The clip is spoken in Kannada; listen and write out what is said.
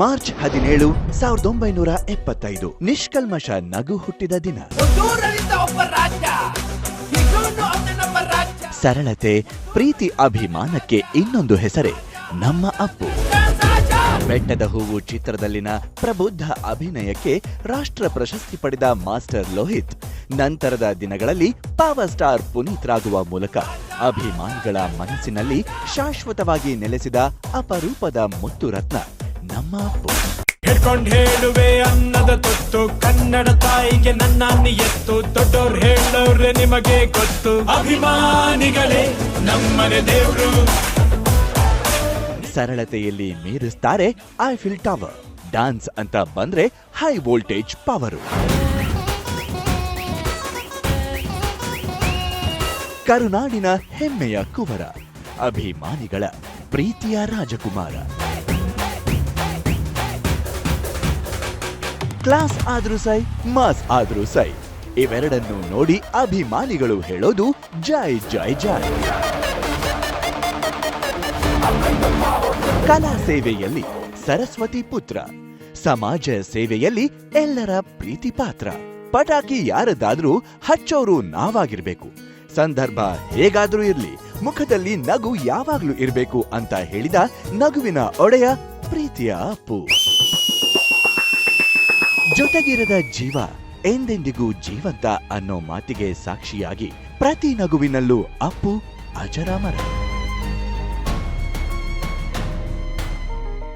ಮಾರ್ಚ್ ಹದಿನೇಳು ಸಾವಿರದ ಒಂಬೈನೂರ ಎಪ್ಪತ್ತೈದು. ನಿಷ್ಕಲ್ಮಶ ನಗು ಹುಟ್ಟಿದ ದಿನ. ಸರಳತೆ ಪ್ರೀತಿ ಅಭಿಮಾನಕ್ಕೆ ಇನ್ನೊಂದು ಹೆಸರೇ ನಮ್ಮ ಅಪ್ಪು. ಬೆಟ್ಟದ ಹೂವು ಚಿತ್ರದಲ್ಲಿನ ಪ್ರಬುದ್ಧ ಅಭಿನಯಕ್ಕೆ ರಾಷ್ಟ್ರ ಪ್ರಶಸ್ತಿ ಪಡೆದ ಮಾಸ್ಟರ್ ಲೋಹಿತ್. ನಂತರದ ದಿನಗಳಲ್ಲಿ ಪವರ್ ಸ್ಟಾರ್ ಪುನೀತ್ರಾಗುವ ಮೂಲಕ ಅಭಿಮಾನಿಗಳ ಮನಸ್ಸಿನಲ್ಲಿ ಶಾಶ್ವತವಾಗಿ ನೆಲೆಸಿದ ಅಪರೂಪದ ಮುತ್ತು ರತ್ನ. ನಮ್ಮ ಹಿಡ್ಕೊಂಡ್ ಹೇಳುವೆ ಅನ್ನದ ತೊತ್ತು ಕನ್ನಡ ತಾಯಿಗೆ ನನ್ನ ಎತ್ತು ದೊಡ್ಡೋರ್ ಹೇಳೋರೆ ನಿಮಗೆ ಗೊತ್ತು. ಅಭಿಮಾನಿಗಳೇ ನಮ್ಮನೆ ದೇವ್ರು. ಸರಳತೆಯಲ್ಲಿ ಮೀರಿಸ್ತಾರೆ ಐಫಿಲ್ ಟವರ್ ಡಾನ್ಸ್ ಅಂತ ಬಂದ್ರೆ ಹೈ ವೋಲ್ಟೇಜ್ ಪವರು ಕರುನಾಡಿನ ಹೆಮ್ಮೆಯ ಕುವರ. ಅಭಿಮಾನಿಗಳ ಪ್ರೀತಿಯ ರಾಜಕುಮಾರ. ಕ್ಲಾಸ್ ಆದ್ರೂ ಸೈ, ಮಾಸ್ ಆದ್ರೂ ಸೈ. ಇವೆರಡನ್ನು ನೋಡಿ ಅಭಿಮಾನಿಗಳು ಹೇಳೋದು ಜೈ ಜೈ ಜೈ. ಕಲಾ ಸೇವೆಯಲ್ಲಿ ಸರಸ್ವತಿ ಪುತ್ರ. ಸಮಾಜ ಸೇವೆಯಲ್ಲಿ ಎಲ್ಲರ ಪ್ರೀತಿ ಪಾತ್ರ. ಪಟಾಕಿ ಯಾರದಾದ್ರೂ ಹಚ್ಚೋರು ನಾವಾಗಿರ್ಬೇಕು. ಸಂದರ್ಭ ಹೇಗಾದ್ರೂ ಇರ್ಲಿ, ಮುಖದಲ್ಲಿ ನಗು ಯಾವಾಗ್ಲೂ ಇರ್ಬೇಕು ಅಂತ ಹೇಳಿದ ನಗುವಿನ ಒಡೆಯ ಪ್ರೀತಿಯ ಅಪ್ಪು. ಜೊತೆಗಿರದ ಜೀವ ಎಂದೆಂದಿಗೂ ಜೀವಂತ ಅನ್ನೋ ಮಾತಿಗೆ ಸಾಕ್ಷಿಯಾಗಿ ಪ್ರತಿ ನಗುವಿನಲ್ಲೂ ಅಪ್ಪು ಅಜರಾಮರ.